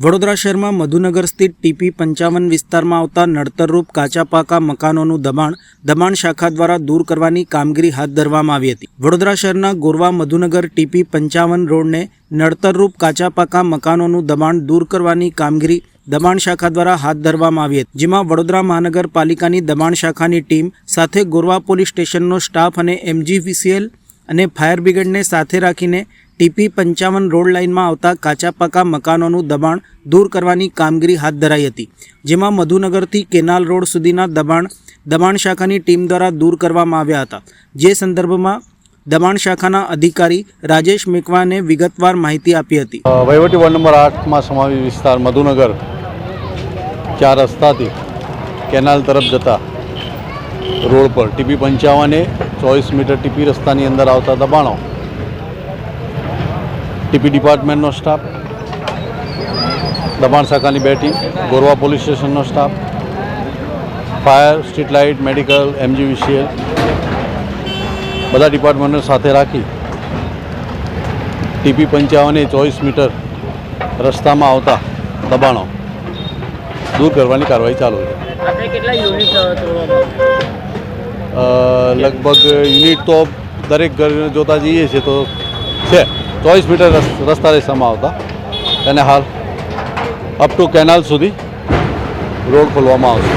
વડોદરા શહેરમાં મધુનગર સ્થિત ટીપી પંચાવન વિસ્તારમાં આવતા નડતરરૂપ કાચા પાકા મકાનોનું દબાણ દબાણ શાખા દ્વારા દૂર કરવાની કામગીરી હાથ ધરવામાં આવી હતી. વડોદરા શહેરના ગોરવા મધુનગર ટીપી પંચાવન રોડને નડતરરૂપ કાચા પાકા મકાનોનું દબાણ દૂર કરવાની કામગીરી દબાણ શાખા દ્વારા હાથ ધરવામાં આવી હતી. જેમાં વડોદરા મહાનગરપાલિકાની દબાણ શાખાની ટીમ સાથે ગોરવા પોલીસ સ્ટેશનનો સ્ટાફ અને એમજીવીસીએલ અને ફાયર બ્રિગેડને સાથે રાખીને ટીપી પંચાવન રોડ લાઇનમાં આવતા કાચા પાકા મકાનોનું દબાણ દૂર કરવાની કામગીરી હાથ ધરાઈ હતી, જેમાં મધુનગરથી કેનાલ રોડ સુધીના દબાણ દબાણ શાખાની ટીમ દ્વારા દૂર કરવામાં આવ્યા હતા. જે સંદર્ભમાં દબાણ શાખાના અધિકારી રાજેશ મેકવાને વિગતવાર માહિતી આપી હતી. વહીવટી વોર્ડ નંબર આઠમાં સમાવી વિસ્તાર મધુનગર, ચાર રસ્તાથી કેનાલ તરફ જતા રોડ પર. ટીપી પંચાવને ચોવીસ મીટર ટીપી રસ્તાની અંદર આવતા દબાણો ટીપી ડિપાર્ટમેન્ટનો સ્ટાફ દબાણ શાખાની બે team Gorwa police સ્ટેશનનો staff fire street light medical MGVCL બધા ડિપાર્ટમેન્ટને સાથે રાખી ટીપી પંચાવને ચોવીસ મીટર રસ્તામાં આવતા દબાણો દૂર કરવાની કાર્યવાહી ચાલુ છે. લગભગ યુનિટ તો દરેક ઘર જોતા જઈએ છીએ તો છે. ચોવીસ મીટર રસ- રસ્તા રેસામાં આવતા અને હાલ અપ ટુ કેનાલ સુધી રોડ ખોલવામાં આવશે.